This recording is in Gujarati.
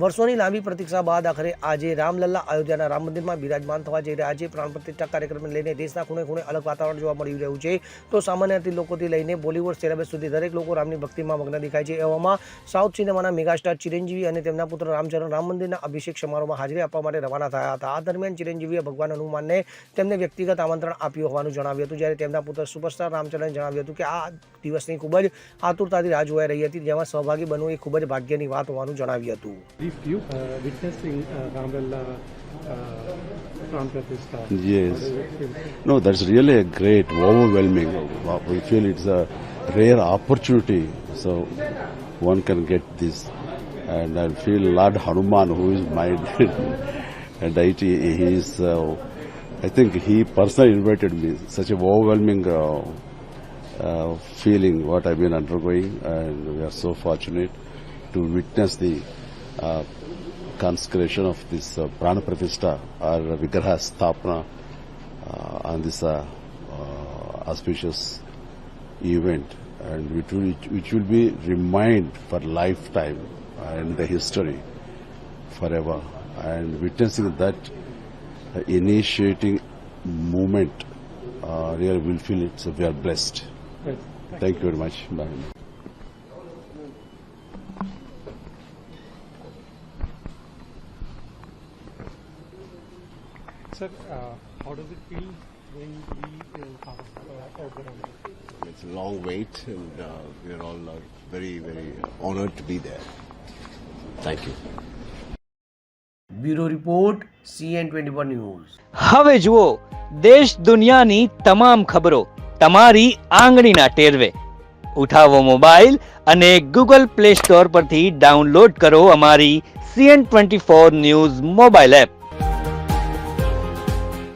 વર્ષોની લાંબી પ્રતીક્ષા બાદ આખરે આજે રામલલ્લા અયોધ્યાના રામ મંદિરમાં બિરાજમાન થવા જઈ રહ્યા છે પ્રાણ પ્રતિષ્ઠા કાર્યક્રમને લઈને દેશના ખૂણે ખૂણે અલગ વાતાવરણ જોવા મળી રહ્યું છે તો સામાન્યથી લોકોથી લઈને બોલિવૂડ સેલેબ્સ સુધી દરેક લોકો રામની ભક્તિમાં મગ્ન દેખાય છે એવામાં સાઉથ સિનેમાના મેગાસ્ટાર ચિરંજીવી અને તેમના પુત્ર રામચરણ રામ મંદિરના અભિષેક સમારોહમાં હાજરી આપવા માટે રવાના થયા હતા આ દરમિયાન ચિરંજીવીએ ભગવાન હનુમાનને તેમને વ્યક્તિગત આમંત્રણ આપ્યું હોવાનું જણાવ્યું હતું જ્યારે તેમના પુત્ર સુપરસ્ટાર રામચરણે જણાવ્યું હતું કે આ દિવસની ખૂબ જ આતુરતાથી રાહ જોવાઈ રહી હતી જેમાં સહભાગી બનવું એ ખૂબ જ ભાગ્યની વાત હોવાનું જણાવ્યું હતું if you uh, witnessing uh, Ramlala uh, uh Yes. No, that's really a great, overwhelming. We feel it's a rare opportunity. So one can get this. And I feel Lord Hanuman, who is my deity, he is, uh, I think he personally invited me. Such an overwhelming uh, uh, feeling what I've been undergoing, and we are so fortunate to witness the consecration of this uh, prana or vigraha sthapana uh, on this uh, uh auspicious event and which will, which will be remind for lifetime and the history forever and witnessing that initiating movement uh, really will feel it so we are blessed yes. thank, thank you very much Bye. Sir, uh, how does it feel going to be uh, uh It's a long wait, and uh, we're all very, very honored to be there. Thank you. Bureau report CN news હવે જુઓ દેશ દુનિયાની તમામ ખબરો તમારી આંગળીના ટેરવે ઉઠાવો મોબાઈલ અને ગૂગલ પ્લે સ્ટોર પરથી ડાઉનલોડ કરો અમારી CN twenty four news mobile app